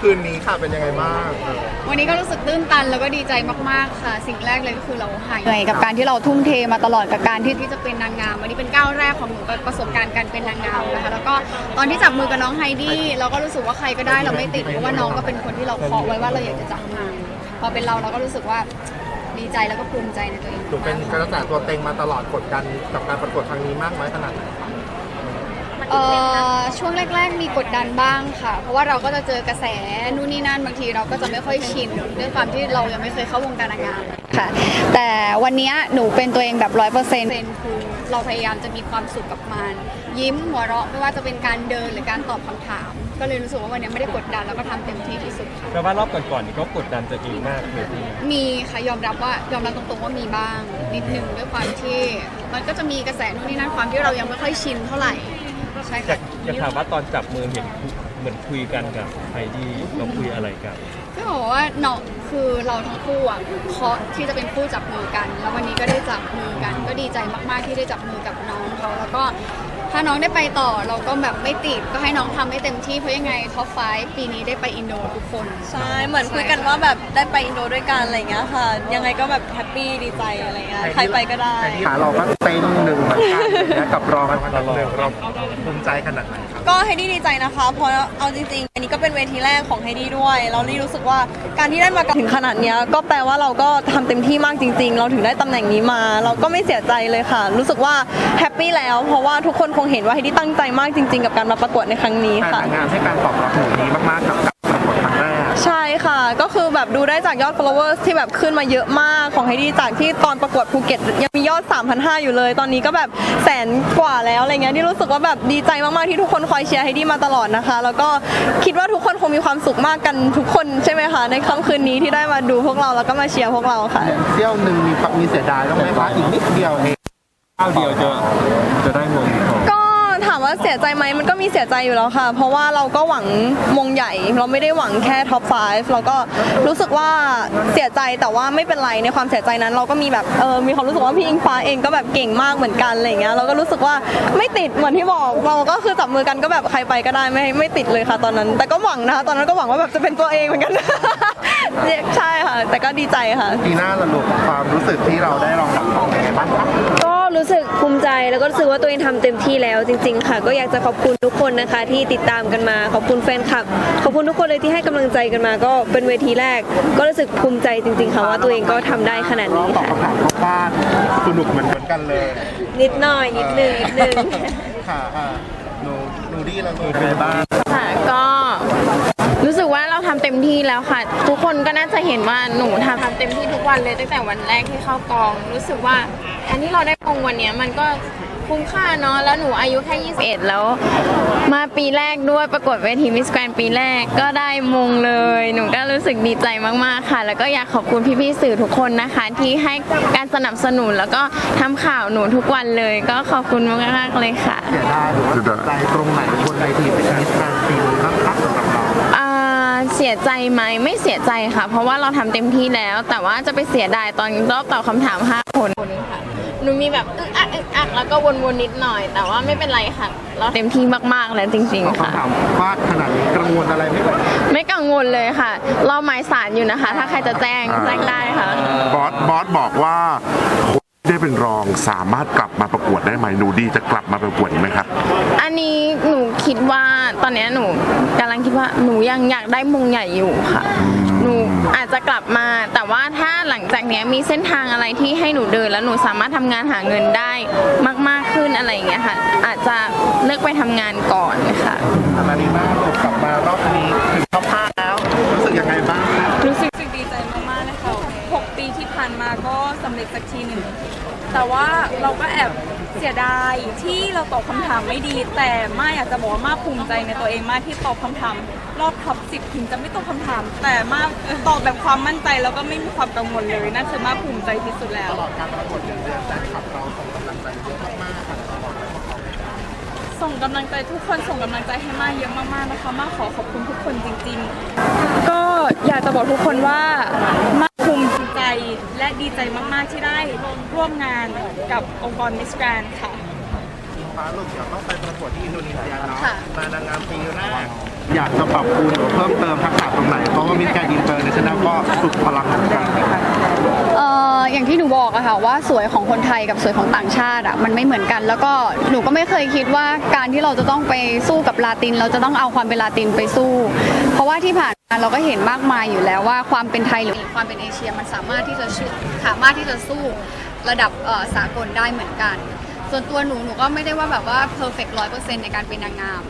ค่ำคืนนี้ค่ะเป็นยังไงบ้างเออวันนี้ก็รู้สึกตื้นตันแล้วก็ดีใจมากๆค่ะ สิ่งแรกเลยก็คือเราหายเหนื่อยกับการที่เราทุ่มเทมาตลอดกับการที่ที่จะเป็นนางงามวันนี้เป็นก้าวแรกของหนูกับประสบการณ์การเป็นนางงามนะคะแล้วก็ตอนที่จับมือกับน้องไฮดี้เราก็รู้สึกว่าใครก็ได้เราไม่ติดเพราะว่าน้องก็เป็นคนที่เราเคาะไว้ว่าเราอยากจะจับมือพอเป็นเราเราก็รู้สึกว่าดีใจแล้วก็ภูมิใจในตัวเองหนูเป็นกระแสตัวเต็งมาตลอดกดดันกับการประกวดครั้งนี้มากน้อยขนาดไหน เอ่อช่วงแรก ๆ มีกดดันบ้างค่ะ เพราะว่าเราก็จะเจอกระแสนู่นนี่นั่นบางทีเราก็จะไม่ค่อยชินด้วยความที่เรายังไม่เคยเข้าวงการนางงามค่ะ แต่วันนี้หนูเป็นตัวเองแบบร้อยเปอร์เซ็นต์คือเราพยายามจะมีความสุขกับมัน ยิ้มหัวเราะไม่ว่าจะเป็นการเดินหรือการตอบคำถาม ก็เลยรู้สึกว่าวันนี้ไม่ได้กดดันแล้วก็ทำเต็มที่ที่สุดค่ะ แปลว่ารอบก่อนๆนี่ก็กดดันตัวเองมากเลยพี่มีค่ะยอมรับว่ายอมรับตรงๆว่ามีบ้างนิดนึงด้วยความที่ มันก็จะมีกระแสนู่นนี่นั่นความที่เรายังไม่ค่อยชินเท่าไหร่ ใช่อยาค่ะกอยากถามว่าตอนจับมือเห็นเหมือนคุยกันกับไฮดี้เราคุยอะไรกัน ก็บอกว่าเนาะคือเราทั้งคู่อะเคาะที่จะเป็นคู่จับมือกัน แล้ววันนี้ก็ได้จับมือกัน ก็ดีใจมากๆที่ได้จับมือกับน้องเขาแล้วก็ ถ้าน้องได้ไปต่อเราก็แบบไม่ติดก็ให้น้องทำให้เต็มที่เพราะยังไงท็อปไฟปีนี้ได้ไปอินโดทุกคน ใช่เหมือนคุยกันว่าแบบได้ไปอินโดด้วยกันอะไรเงี้ยค่ะ ยังไงก็แบบแฮปปี้ดีใจอะไรเงี้ยใครไปก็ได้ไอ้ที่ขาเราก็เต็งหนึ่งเหมือนกันนะกับรองอันดับหนึ่งเราภูมิใจขนาดไหนครับก็ไฮดี้ดีใจนะคะเพราะเอาจริงๆ อันนี้ก็เป็นเวทีแรกของไฮดี้ด้วย เรานี่รู้สึกว่าการที่ได้มาถึงขนาดเนี้ยก็แปลว่าเราก็ทำเต็มที่มากจริง ๆ เราถึงได้ตำแหน่งนี้มา เราก็ไม่เสียใจเลยค่ะ รู้สึกว่าแฮปปี้แล้วเพราะว่าทุกคนคงเห็นว่าไฮดี้ตั้งใจมากจริง ๆ กับการมาประกวดในครั้งนี้แต่ค่ะนางงามให้การตอบรับหนูดีมากๆกับการประกวดครั้งแรกใช่ค่ะ ก็คือแบบดูได้จากยอด followers ที่แบบขึ้นมาเยอะมากของไฮดี้จากที่ตอนประกวดภูเก็ตยังมียอด 3,500 อยู่เลย ตอนนี้ก็แบบแสนกว่าแล้วอะไรเงี้ยที่รู้สึกว่าแบบดีใจมาก ๆ ที่ทุกคนคอยเชียร์ไฮดี้มาตลอดนะคะ แล้วก็คิดว่าทุกคนคงมีความสุขมากกันทุกคนใช่ไหมคะ ในค่ำคืนนี้ที่ได้มาดูพวกเราแล้วก็มาเชียร์พวกเราค่ะ เที่ยวหนึ่งมีความมีเสียดายต้องไหมคะอีกนิดเดียวเองข้าวเดียวจะจะได้มง เสียใจไหมมันก็มีเสียใจอยู่แล้วค่ะ เพราะว่าเราก็หวังมงใหญ่ เราไม่ได้หวังแค่ท็อป 5 เราก็รู้สึกว่าเสียใจแต่ว่าไม่เป็นไรในความเสียใจนั้น เราก็มีแบบเออมีความรู้สึกว่าพี่อิงฟ้าเองก็แบบเก่งมากเหมือนกันอะไรเงี้ยเราก็รู้สึกว่าไม่ติดเหมือนที่บอกเราก็คือจับมือกันก็แบบใครไปก็ได้ไม่ไม่ติดเลยค่ะตอนนั้น แต่ก็หวังนะคะตอนนั้นก็หวังว่าแบบจะเป็นตัวเองเหมือนกันใช่ค่ะ แต่ก็ดีใจค่ะ ปีหน้าละลูกความรู้สึกที่เราได้รองรับของเป็นไงบ้างครับก็ รู้สึกภูมิใจแล้วก็รู้สึกว่าตัวเองทำเต็มที่แล้วจริง ๆ ค่ะ ก็อยากจะขอบคุณทุกคนนะคะ ที่ติดตามกันมาขอบคุณแฟนคลับ ขอบคุณทุกคนเลยที่ให้กำลังใจกันมา ก็เป็นเวทีแรก ก็รู้สึกภูมิใจจริง ๆ ค่ะว่าตัวเองก็ทำได้ขนาดนี้ตอบค่ะ คำถามทุกบ้านสนุกเหมือนเหมือนกันเลยนิดหน่อยนิดนึงนิดนึง ค่ะค่ะหนูหนูดีแล้วหนูเป็นไงบ้าง ค่ะก็ รู้สึกว่าเราทำเต็มที่แล้วค่ะ ทุกคนก็น่าจะเห็นว่าหนูทำทำเต็มที่ทุกวันเลยตั้งแต่วันแรกที่เข้ากอง รู้สึกว่าอันที่เราได้มงวันนี้มันก็คุ้มค่าเนาะแล้วหนูอายุแค่ 21 แล้ว มาปีแรกด้วยประกวดเวทีมิสแกรนปีแรกก็ได้มงเลย หนูก็รู้สึกดีใจมากๆค่ะ แล้วก็อยากขอบคุณพี่ๆสื่อทุกคนนะคะ ที่ให้การสนับสนุนแล้วก็ทำข่าวหนูทุกวันเลย ก็ขอบคุณมากๆเลยค่ะเสียดายหรือว่าใจตรงไหนบนเวทีเป็นมิสแกรนปีนี้บ้างครับสำหรับ เสียใจไหมไม่เสียใจค่ะ เพราะว่าเราทำเต็มที่แล้ว แต่ว่าจะไปเสียดายตอนรอบตอบคำถาม 5 คนค่ะหนูมีแบบอึกอักอึกอักแล้วก็วนๆนิดหน่อย แต่ว่าไม่เป็นไรค่ะเราเต็มที่มากๆแล้วจริงตอบๆค่ะคำถามฟาดขนาดนี้กังวลอะไรไหมเอ่ยไม่กังวลเลยค่ะ เราหมายสารอยู่นะคะ ถ้าใครจะแจ้งแจ้งได้ค่ะบอสบอสบอกว่าคนที่ได้ เป็นรองสามารถกลับมาประกวดได้ไหมหนูดีจะกลับมาประกวดอีกไหมครับ อันนี้หนูคิดว่าตอนเนี้ยหนูกำลังคิดว่าหนูยังอยากได้มงใหญ่อยู่ค่ะ หนูอาจจะกลับมา แต่ว่าถ้าหลังจากเนี้ยมีเส้นทางอะไรที่ให้หนูเดิน แล้วหนูสามารถทำงานหาเงินได้มากๆขึ้นอะไรอย่างเงี้ยค่ะ อาจจะเลือกไปทำงานก่อนค่ะนานีมากกลับมารอบนี้ถึงท็อปห้าแล้วรู้สึกยังไงบ้างครับรู้สึกดีใจมากๆนะคะ ก็สำเร็จสักทีหนึ่ง แต่ว่าเราก็แอบเสียดายที่เราตอบคำถามไม่ดี แต่มาอยากจะบอกว่ามาภูมิใจในตัวเองมากที่ตอบคำถาม รอบท็อปสิบถึงจะไม่ตอบคำถาม แต่มาตอบแบบความมั่นใจแล้วก็ไม่มีความกังวลเลยนั่นคือมาภูมิใจที่สุดแล้ว ตลอดการประกวดเดือนเดือนแฟนคลับเราส่งกำลังใจเยอะมากๆค่ะส่งกำลังใจทุกคนส่งกำลังใจให้มาเยอะมากๆนะคะ มาขอขอบคุณทุกคนจริง ๆ ก็อยากจะบอกทุกคนว่ามา ใจและดีใจมาก ๆ ที่ได้ร่วมงานกับองค์กรมิสแกรนค่ะ ฟ้าลูกเดี๋ยวต้องไปประกวดที่อินโดนีเซียเนาะค่ะ มานางงามปีแรกอยากจะปรับปรุงหรือเพิ่มเติมทักษะตรงไหน เพราะว่ามิสแกรนด์อินเตอร์เนชั่นแนลก็ฝึกพลังเหมือนกันเอ่ออย่างที่หนูบอกอะค่ะว่าสวยของคนไทยกับสวยของต่างชาติอะมันไม่เหมือนกัน แล้วก็หนูก็ไม่เคยคิดว่าการที่เราจะต้องไปสู้กับลาติน เราจะต้องเอาความเป็นลาตินไปสู้ เพราะว่าที่ผ่านมา เราก็เห็นมากมายอยู่แล้วว่าความเป็นไทยหรือความเป็นเอเชียมันสามารถที่จะสามารถที่จะสู้ระดับสากลได้เหมือนกัน ส่วนตัวหนูหนูก็ไม่ได้ว่าแบบว่าเพอร์เฟกต์ร้อยเปอร์เซ็นต์ในการเป็นนางงาม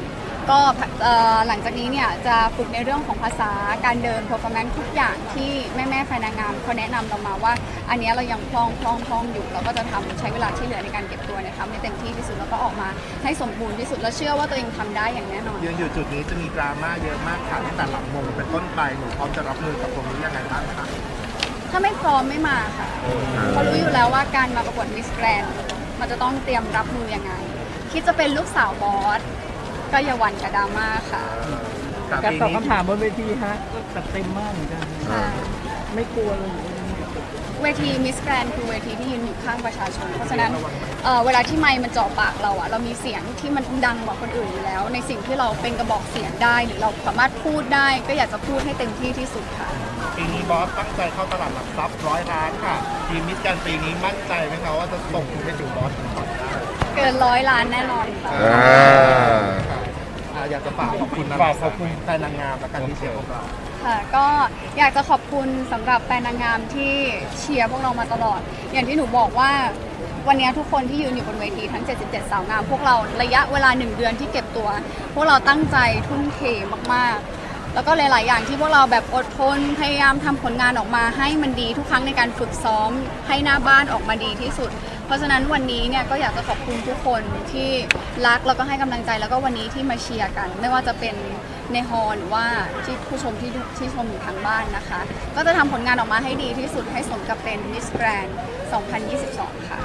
ก็เอ่อหลังจากนี้เนี่ยจะฝึกในเรื่องของภาษาการเดิน performance ทุกอย่างที่แม่แม่ๆแฟนนางงามเขาแนะนำเรามาว่า อันเนี้ยเรายังคล่องคล่องคล่องอยู่ เราก็จะทำใช้เวลาที่เหลือในการเก็บตัวเนี่ยทำให้เต็มที่ที่สุดแล้วก็ออกมาให้สมบูรณ์ที่สุดและเชื่อว่าตัวเองทำได้อย่างแน่นอน ยืนอยู่จุดนี้จะมีดราม่าเยอะมากค่ะตั้งแต่หลังมงเป็นต้นไปหนูพร้อมจะรับมือกับตรงนี้ยังไงบ้างคะถ้าไม่พร้อมไม่มาค่ะเพราะรู้อยู่แล้วว่าการมาประกวดมิสแกรนมันจะต้องเตรียมรับมือยังไง คิดจะเป็นลูกสาวบอส ก็อย่าหวั่นกับดราม่าค่ะการตอบคำถามบนเวทีฮะก็จัดเต็มมากเหมือนกันค่ะไม่กลัวเลยเวทีมิสแกรนคือเวทีที่ยืนอยู่ข้างประชาชน เพราะฉะนั้นเอ่อเวลาที่ไมค์มันเจาะปากเราอะเรามีเสียงที่มันดังกว่าคนอื่นอยู่แล้ว ในสิ่งที่เราเป็นกระบอกเสียงได้ หรือเราสามารถพูดได้ ก็อยากจะพูดให้เต็มที่ที่สุดค่ะ ปีนี้บอสตั้งใจเข้าตลาดหลักทรัพย์ร้อยล้านค่ะ ทีมมิสแกรนด์ปีนี้มั่นใจไหมคะว่าจะส่งคุณไปถึงบอสถึงก่อนได้เกินร้อยล้านแน่นอนค่ะ อ่า อยากจะฝากขอบคุณนะฝากขอบคุณแฟนนางงามและการที่เชียร์พวกเราค่ะก็อยากจะขอบคุณสำหรับแฟนนางงามที่เชียร์พวกเรามาตลอด อย่างที่หนูบอกว่าวันนี้ทุกคนที่ยืนอยู่บนเวทีทั้ง 77 สาวงาม พวกเราระยะเวลา 1 เดือนที่เก็บตัว พวกเราตั้งใจทุ่มเทมากๆ แล้วก็หลาย ๆ อย่างที่พวกเราแบบอดทนพยายามทำผลงานออกมาให้มันดีทุกครั้งในการฝึกซ้อมให้หน้าบ้านออกมาดีที่สุด เพราะฉะนั้นวันนี้เนี่ยก็อยากจะขอบคุณทุกคนที่รักแล้วก็ให้กำลังใจแล้วก็วันนี้ที่มาเชียร์กัน ไม่ว่าจะเป็นในฮอลล์หรือว่าที่ผู้ชมที่ที่ชมอยู่ทางบ้านนะคะ ก็จะทำผลงานออกมาให้ดีที่สุดให้สมกับเป็น Miss Grand 2022 ค่ะ